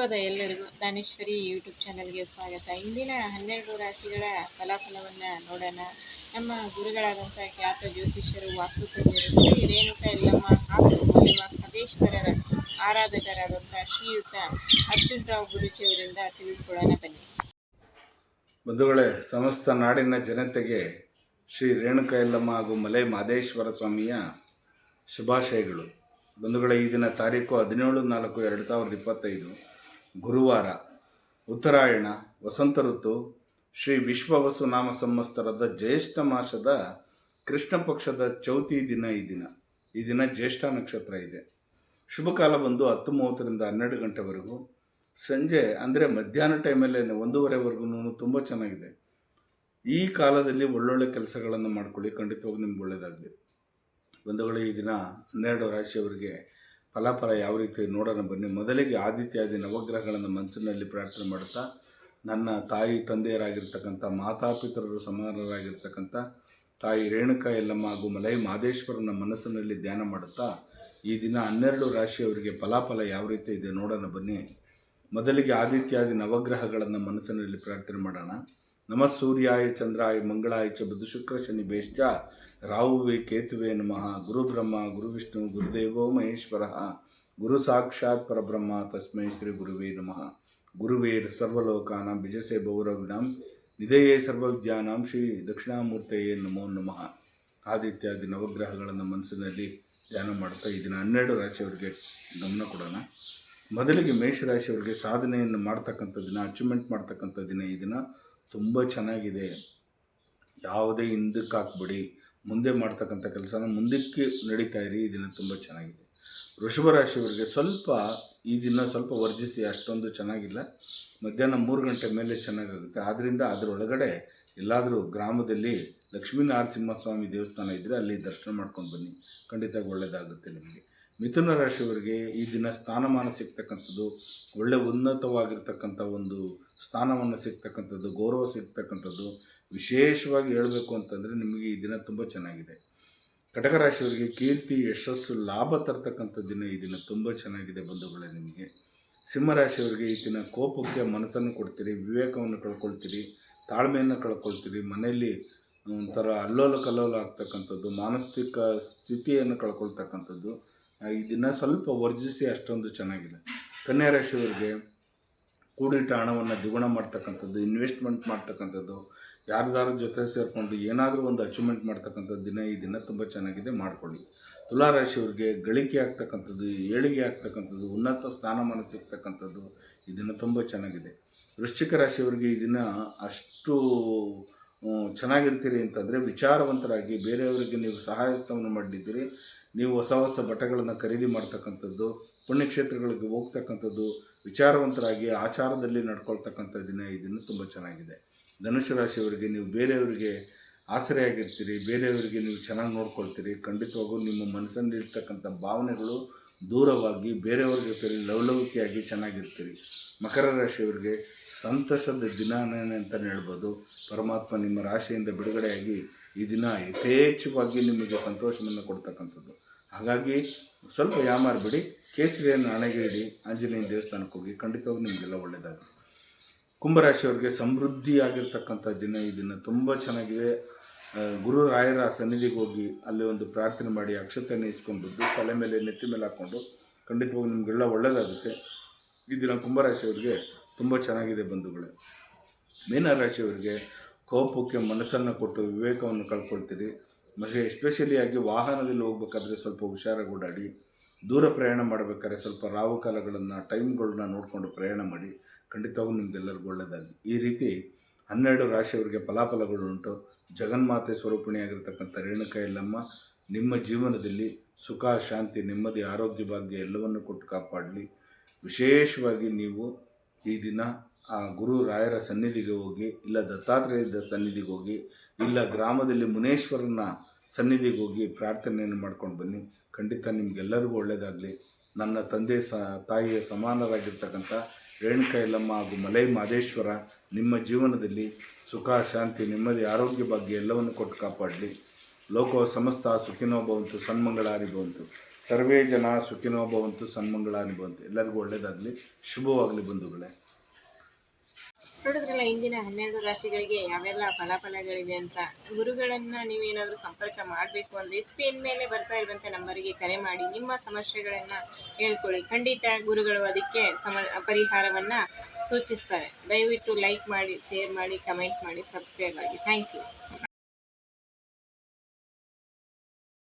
ಶುಭದ ಎಲ್ಲರಿಗೂ ದಾನೇಶ್ವರಿ ಯೂಟ್ಯೂಬ್ ಚಾನಲ್ಗೆ ಸ್ವಾಗತ. ಇಂದಿನ ಹನ್ನೆರಡು ರಾಶಿಗಳ ಫಲಾಫಲವನ್ನು ನೋಡೋಣ. ನಮ್ಮ ಗುರುಗಳಾದಂಥ ಖ್ಯಾತ ಜ್ಯೋತಿಷ್ಯರು ವಾಸ್ತುತಜ್ಞರು ಶ್ರೀ ರೇಣುಕ ಎಲ್ಲಮ್ಮ ಹಾಗೂ ಸದೇಶ್ವರರ ಆರಾಧಕರಾದಂಥ ಶ್ರೀಯುತ ಅರ್ಜುನ್ ರಾವ್ ಗುರುಜಿಯವರಿಂದ ತಿಳಿದುಕೊಳ್ಳೋಣ. ಬನ್ನಿ. ಬಂಧುಗಳೇ, ಸಮಸ್ತ ನಾಡಿನ ಜನತೆಗೆ ಶ್ರೀ ರೇಣುಕ ಯಲ್ಲಮ್ಮ ಹಾಗೂ ಮಲೆ ಮಾದೇಶ್ವರ ಸ್ವಾಮಿಯ ಶುಭಾಶಯಗಳು. ಬಂಧುಗಳ, ಈ ದಿನ ತಾರೀಕು ಹದಿನೇಳು ನಾಲ್ಕು ಎರಡು ಸಾವಿರದ ಇಪ್ಪತ್ತೈದು. ಗುರುವಾರ ಉತ್ತರಾಯಣ, ವಸಂತ ಋತು, ಶ್ರೀ ವಿಶ್ವವಸು ನಾಮ ಸಂವತ್ಸರದ ಜ್ಯೇಷ್ಠ ಮಾಸದ ಕೃಷ್ಣ ಪಕ್ಷದ ಚೌತಿ ದಿನ ಈ ದಿನ. ಈ ದಿನ ಜ್ಯೇಷ್ಠ ನಕ್ಷತ್ರ ಇದೆ. ಶುಭ ಕಾಲ ಬಂದು ಹತ್ತು ಮೂವತ್ತರಿಂದ ಹನ್ನೆರಡು ಗಂಟೆವರೆಗೂ. ಸಂಜೆ, ಅಂದರೆ ಮಧ್ಯಾಹ್ನ ಟೈಮಲ್ಲೇ ಒಂದೂವರೆವರೆಗೂ ತುಂಬ ಚೆನ್ನಾಗಿದೆ. ಈ ಕಾಲದಲ್ಲಿ ಒಳ್ಳೊಳ್ಳೆ ಕೆಲಸಗಳನ್ನು ಮಾಡ್ಕೊಳ್ಳಿ ಖಂಡಿತವಾಗಿ ನಿಮ್ಗೆ ಒಳ್ಳೆಯದಾಗಲಿ ಬಂಧುಗಳು, ಈ ದಿನ ಹನ್ನೆರಡು ರಾಶಿಯವರಿಗೆ ಫಲಾಫಲ ಯಾವ ರೀತಿ ನೋಡೋಣ ಬನ್ನಿ. ಮೊದಲಿಗೆ ಆದಿತ್ಯಾದಿ ನವಗ್ರಹಗಳನ್ನು ಮನಸ್ಸಿನಲ್ಲಿ ಪ್ರಾರ್ಥನೆ ಮಾಡುತ್ತಾ, ನನ್ನ ತಾಯಿ ತಂದೆಯರಾಗಿರ್ತಕ್ಕಂಥ, ಮಾತಾಪಿತರರು ಸಮಾನರಾಗಿರ್ತಕ್ಕಂಥ ತಾಯಿ ರೇಣುಕಾ ಎಲ್ಲಮ್ಮ ಹಾಗೂ ಮಲೈ ಮಾದೇಶ್ವರನ ಮನಸ್ಸಿನಲ್ಲಿ ಧ್ಯಾನ ಮಾಡುತ್ತಾ, ಈ ದಿನ ಹನ್ನೆರಡು ರಾಶಿಯವರಿಗೆ ಫಲಾಫಲ ಯಾವ ರೀತಿ ಇದೆ ನೋಡೋಣ ಬನ್ನಿ. ಮೊದಲಿಗೆ ಆದಿತ್ಯಾದಿ ನವಗ್ರಹಗಳನ್ನು ಮನಸ್ಸಿನಲ್ಲಿ ಪ್ರಾರ್ಥನೆ ಮಾಡೋಣ. ನಮ ಸೂರ್ಯಾಯ, ಚಂದ್ರಾಯ, ಮಂಗಳಾಯ ಚ, ಬುಧ ಶುಕ್ರ, ಶನಿ, ಬೇಶ್ಚ. ರಾಹುವೇ ಕೇತುವೆ ನಮಃ ಗುರು ಬ್ರಹ್ಮ ಗುರು ವಿಷ್ಣು ಗುರುದೇವೋ ಮಹೇಶ್ವರ. ಗುರು ಸಾಕ್ಷಾತ್ ಪರಬ್ರಹ್ಮ, ತಸ್ಮೈ ಶ್ರೀ ಗುರುವೇ ನಮಃ. ಗುರುವೇ ಸರ್ವಲೋಕಾನ ಬಿಜಸೆ ಭೌರವಿಣಾಂ ನಿಧೇಯೇ ಸರ್ವವಿದ್ಯಾನಾಂ ಶ್ರೀ ದಕ್ಷಿಣಾಮೂರ್ತೆಯೇ ನಮೋ ನಮಃ. ಆದಿತ್ಯಾದಿ ನವಗ್ರಹಗಳನ್ನು ಮನಸ್ಸಿನಲ್ಲಿ ಧ್ಯಾನ ಮಾಡ್ತಾ ಈ ದಿನ ಹನ್ನೆರಡು ರಾಶಿಯವರಿಗೆ ಗಮನ ಕೊಡೋಣ. ಮೊದಲಿಗೆ ಮೇಷರಾಶಿಯವರಿಗೆ ಸಾಧನೆಯನ್ನು ಮಾಡ್ತಕ್ಕಂಥ ದಿನ ಅಚೀವ್ಮೆಂಟ್ ಮಾಡ್ತಕ್ಕಂಥ ದಿನ ಈ ದಿನ ತುಂಬ ಚೆನ್ನಾಗಿದೆ. ಯಾವುದೇ ಹಿಂದಕ್ಕೆ ಹಾಕ್ಬಿಡಿ. ಮುಂದೆ ಮಾಡ್ತಕ್ಕಂಥ ಕೆಲಸನ ಮುಂದಕ್ಕೆ ನಡೀತಾ ಇರಿ, ಈ ದಿನ ತುಂಬ ಚೆನ್ನಾಗಿದೆ. ವೃಷಭ ರಾಶಿಯವರಿಗೆ ಸ್ವಲ್ಪ ಈ ದಿನ ಸ್ವಲ್ಪ ವರ್ಜಿಸಿ, ಅಷ್ಟೊಂದು ಚೆನ್ನಾಗಿಲ್ಲ. ಮಧ್ಯಾಹ್ನ ಮೂರು ಗಂಟೆ ಮೇಲೆ ಚೆನ್ನಾಗಾಗುತ್ತೆ. ಆದ್ದರಿಂದ ಅದರೊಳಗಡೆ ಎಲ್ಲಾದರೂ ಗ್ರಾಮದಲ್ಲಿ ಲಕ್ಷ್ಮೀ ನರಸಿಂಹಸ್ವಾಮಿ ದೇವಸ್ಥಾನ ಇದ್ದರೆ ಅಲ್ಲಿ ದರ್ಶನ ಮಾಡ್ಕೊಂಡು ಬನ್ನಿ. ಖಂಡಿತ ಒಳ್ಳೆಯದಾಗುತ್ತೆ ನಿಮಗೆ. ಮಿಥುನ ರಾಶಿಯವರಿಗೆ ಈ ದಿನ ಸ್ಥಾನಮಾನ ಸಿಗ್ತಕ್ಕಂಥದ್ದು, ಒಳ್ಳೆ ಉನ್ನತವಾಗಿರ್ತಕ್ಕಂಥ ಒಂದು ಸ್ಥಾನವನ್ನು ಸಿಗ್ತಕ್ಕಂಥದ್ದು, ಗೌರವ ಸಿಗ್ತಕ್ಕಂಥದ್ದು ವಿಶೇಷವಾಗಿ ಹೇಳಬೇಕು ಅಂತಂದರೆ ನಿಮಗೆ ಈ ದಿನ ತುಂಬ ಚೆನ್ನಾಗಿದೆ. ಕಟಕ ರಾಶಿಯವರಿಗೆ ಕೀರ್ತಿ, ಯಶಸ್ಸು, ಲಾಭ ತರ್ತಕ್ಕಂಥ ದಿನ ಈ ದಿನ ತುಂಬ ಚೆನ್ನಾಗಿದೆ ಬಂಧುಗಳೇ ನಿಮಗೆ. ಸಿಂಹರಾಶಿಯವರಿಗೆ ಈ ದಿನ ಕೋಪಕ್ಕೆ ಮನಸ್ಸನ್ನು ಕೊಡ್ತೀರಿ, ವಿವೇಕವನ್ನು ಕಳ್ಕೊಳ್ತೀರಿ, ತಾಳ್ಮೆಯನ್ನು ಕಳ್ಕೊಳ್ತೀರಿ, ಮನೆಯಲ್ಲಿ ಒಂಥರ ಅಲ್ಲೋಲ ಕಲ್ಲೋಲ ಆಗ್ತಕ್ಕಂಥದ್ದು ಮಾನಸಿಕ ಸ್ಥಿತಿಯನ್ನು ಕಳ್ಕೊಳ್ತಕ್ಕಂಥದ್ದು. ದಿನ ಸ್ವಲ್ಪ ವರ್ಜಿಸಿ ಅಷ್ಟೊಂದು ಚೆನ್ನಾಗಿದೆ. ಕನ್ಯಾ ರಾಶಿಯವರಿಗೆ ಕೂಡಿಟ್ಟ ಹಣವನ್ನು ದ್ವಿಗುಣ ಮಾಡ್ತಕ್ಕಂಥದ್ದು ಇನ್ವೆಸ್ಟ್ಮೆಂಟ್ ಮಾಡ್ತಕ್ಕಂಥದ್ದು, ಯಾರ್ದಾರ ಜೊತೆ ಸೇರಿಕೊಂಡು ಏನಾದರೂ ಒಂದು ಅಚೀವ್ಮೆಂಟ್ ಮಾಡ್ತಕ್ಕಂಥ ದಿನ ಈ ದಿನ ತುಂಬ ಚೆನ್ನಾಗಿದೆ, ಮಾಡ್ಕೊಳ್ಳಿ. ತುಲಾರಾಶಿಯವರಿಗೆ ಗಳಿಕೆ ಆಗ್ತಕ್ಕಂಥದ್ದು, ಏಳಿಗೆ ಆಗ್ತಕ್ಕಂಥದ್ದು, ಉನ್ನತ ಸ್ಥಾನಮಾನ ಸಿಗ್ತಕ್ಕಂಥದ್ದು ಇದನ್ನು ದಿನ ತುಂಬ ಚೆನ್ನಾಗಿದೆ. ವೃಶ್ಚಿಕ ರಾಶಿಯವರಿಗೆ ಈ ದಿನ ಅಷ್ಟು ಚೆನ್ನಾಗಿರ್ತೀರಿ ಅಂತಂದರೆ ವಿಚಾರವಂತರಾಗಿ ಬೇರೆಯವರಿಗೆ ನೀವು ಸಹಾಯಸ್ತವನ್ನು ಮಾಡಿದ್ದೀರಿ. ನೀವು ಹೊಸ ಹೊಸ ಬಟ್ಟೆಗಳನ್ನು ಖರೀದಿ ಮಾಡ್ತಕ್ಕಂಥದ್ದು, ಪುಣ್ಯಕ್ಷೇತ್ರಗಳಿಗೆ ಹೋಗ್ತಕ್ಕಂಥದ್ದು, ವಿಚಾರವಂತರಾಗಿ ಆಚಾರದಲ್ಲಿ ನಡ್ಕೊಳ್ತಕ್ಕಂಥ ದಿನ ಈ ದಿನ ತುಂಬ ಚೆನ್ನಾಗಿದೆ. ಧನುಷು ರಾಶಿಯವರಿಗೆ ನೀವು ಬೇರೆಯವರಿಗೆ ಆಸರೆಯಾಗಿರ್ತೀರಿ, ಬೇರೆಯವರಿಗೆ ನೀವು ಚೆನ್ನಾಗಿ ನೋಡ್ಕೊಳ್ತೀರಿ, ಖಂಡಿತವಾಗೂ ನಿಮ್ಮ ಮನಸ್ಸಲ್ಲಿ ಇರ್ತಕ್ಕಂಥ ಭಾವನೆಗಳು ದೂರವಾಗಿ ಬೇರೆಯವ್ರ ಜೊತೆ ಲವಲವಿಕೆಯಾಗಿ ಚೆನ್ನಾಗಿರ್ತೀರಿ. ಮಕರ ರಾಶಿಯವರಿಗೆ ಸಂತಸದ ದಿನನೇ ಅಂತಲೇ ಹೇಳ್ಬೋದು. ಪರಮಾತ್ಮ ನಿಮ್ಮ ರಾಶಿಯಿಂದ ಬಿಡುಗಡೆಯಾಗಿ ಈ ದಿನ ಯಥೇಚ್ಛವಾಗಿ ನಿಮಗೆ ಸಂತೋಷವನ್ನು ಕೊಡ್ತಕ್ಕಂಥದ್ದು. ಹಾಗಾಗಿ ಸ್ವಲ್ಪ ಯಾಮಾರಬೇಡಿ ಕೇಸರಿಯನ್ನು ಹಣೆಗೆ ಇಡಿ ಆಂಜನೇಯ ದೇವಸ್ಥಾನಕ್ಕೆ ಹೋಗಿ, ಖಂಡಿತವಾಗಿ ನಿಮಗೆಲ್ಲ ಒಳ್ಳೆಯದಾಗುತ್ತೆ ಕುಂಭರಾಶಿಯವರಿಗೆ ಸಮೃದ್ಧಿಯಾಗಿರ್ತಕ್ಕಂಥ ದಿನ ಈ ದಿನ ತುಂಬ ಚೆನ್ನಾಗಿದೆ. ಗುರು ರಾಯರ ಸನ್ನಿಧಿಗೆ ಹೋಗಿ ಅಲ್ಲಿ ಒಂದು ಪ್ರಾರ್ಥನೆ ಮಾಡಿ ಅಕ್ಷತೆಯನ್ನು ಇಸ್ಕೊಂಡು ಬಂದು ತಲೆ ಮೇಲೆ ನೆತ್ತಿ ಮೇಲೆ ಹಾಕ್ಕೊಂಡು ಖಂಡಿತವಾಗಿ ನಿಮಗೆಲ್ಲ ಒಳ್ಳೆಯದಾಗುತ್ತೆ ಈ ದಿನ ಕುಂಭರಾಶಿಯವರಿಗೆ ತುಂಬ ಚೆನ್ನಾಗಿದೆ ಬಂಧುಗಳೇ. ಮೀನರಾಶಿಯವರಿಗೆ ಕೋಪಕ್ಕೆ ಮನಸ್ಸನ್ನು ಕೊಟ್ಟು ವಿವೇಕವನ್ನು ಕಳ್ಕೊಳ್ತೀರಿ. ಮತ್ತು ಎಸ್ಪೆಷಲಿಯಾಗಿ ವಾಹನದಲ್ಲಿ ಹೋಗ್ಬೇಕಾದ್ರೆ ಸ್ವಲ್ಪ ಹುಷಾರಾಗಿ ಓಡಾಡಿ ದೂರ ಪ್ರಯಾಣ ಮಾಡಬೇಕಾದ್ರೆ ಸ್ವಲ್ಪ ರಾವು ಕಾಲಗಳನ್ನು ಟೈಮ್ಗಳನ್ನ ನೋಡಿಕೊಂಡು ಪ್ರಯಾಣ ಮಾಡಿ ಖಂಡಿತವಾಗೂ ನಿಮಗೆಲ್ಲರಿಗೂ ಒಳ್ಳೆಯದಾಗಿ ಈ ರೀತಿ ಹನ್ನೆರಡು ರಾಶಿಯವರಿಗೆ ಫಲಾಫಲಗಳು ಉಂಟು. ಜಗನ್ಮಾತೆ ಸ್ವರೂಪಿಣಿಯಾಗಿರ್ತಕ್ಕಂಥ ರೇಣುಕ ಎಲ್ಲಮ್ಮ ನಿಮ್ಮ ಜೀವನದಲ್ಲಿ ಸುಖ, ಶಾಂತಿ, ನೆಮ್ಮದಿ, ಆರೋಗ್ಯ ಭಾಗ್ಯ ಎಲ್ಲವನ್ನು ಕೊಟ್ಟು ಕಾಪಾಡಲಿ. ವಿಶೇಷವಾಗಿ ನೀವು ಈ ದಿನ ಆ ಗುರು ರಾಯರ ಸನ್ನಿಧಿಗೆ ಹೋಗಿ, ಇಲ್ಲ ದತ್ತಾತ್ರೇಯದ ಸನ್ನಿಧಿಗೆ ಹೋಗಿ, ಇಲ್ಲ ಗ್ರಾಮದಲ್ಲಿ ಮುನೇಶ್ವರನ ಸನ್ನಿಧಿಗೆ ಹೋಗಿ ಪ್ರಾರ್ಥನೆಯನ್ನು ಮಾಡ್ಕೊಂಡು ಬನ್ನಿ. ಖಂಡಿತ ನಿಮಗೆಲ್ಲರಿಗೂ ಒಳ್ಳೆಯದಾಗಲಿ ನನ್ನ ತಂದೆ ಸ, ತಾಯಿಯ ಸಮಾನರಾಗಿರ್ತಕ್ಕಂಥ ರೇಣುಕ ಹಾಗೂ ಮಲೈ ಮಾದೇಶ್ವರ ನಿಮ್ಮ ಜೀವನದಲ್ಲಿ ಸುಖ, ಶಾಂತಿ, ನೆಮ್ಮದಿ, ಆರೋಗ್ಯ ಬಗ್ಗೆ ಎಲ್ಲವನ್ನು ಕೊಟ್ಟು ಕಾಪಾಡಲಿ. ಲೋಕೋ ಸಮಸ್ತ ಸುಖಿನೋ ಭವಂತು ಸನ್ಮಂಗಳಾರಿ ಭವಂತು ಸರ್ವೇ ಜನ ಸುಖಿನೋ ಭವಂತು ಸನ್ಮಂಗಳಾನಿ ಭವಂತು ಎಲ್ಲರಿಗೂ ಒಳ್ಳೆಯದಾಗಲಿ ಶುಭವಾಗಲಿ ಬಂಧುಗಳೇ. ನೋಡಿದ್ರಲ್ಲ, ಇಂದಿನ ಹನ್ನೆರಡು ರಾಶಿಗಳಿಗೆ ಯಾವೆಲ್ಲ ಫಲಾಫಲಗಳಿವೆ ಅಂತ. ಗುರುಗಳನ್ನು ನೀವೇನಾದರೂ ಸಂಪರ್ಕ ಮಾಡಬೇಕು ಅಂದರೆ ಸ್ಕ್ರೀನ್ ಮೇಲೆ ಬರ್ತಾ ಇರುವಂಥ ನಂಬರಿಗೆ ಕರೆ ಮಾಡಿ, ನಿಮ್ಮ ಸಮಸ್ಯೆಗಳನ್ನು ಹೇಳ್ಕೊಳ್ಳಿ. ಖಂಡಿತ ಗುರುಗಳು ಅದಕ್ಕೆ ಸಮ, ಪರಿಹಾರವನ್ನು ಸೂಚಿಸ್ತಾರೆ. ದಯವಿಟ್ಟು ಲೈಕ್ ಮಾಡಿ ಶೇರ್ ಮಾಡಿ ಕಮೆಂಟ್ ಮಾಡಿ ಸಬ್ಸ್ಕ್ರೈಬ್ ಆಗಿ ಥ್ಯಾಂಕ್ ಯು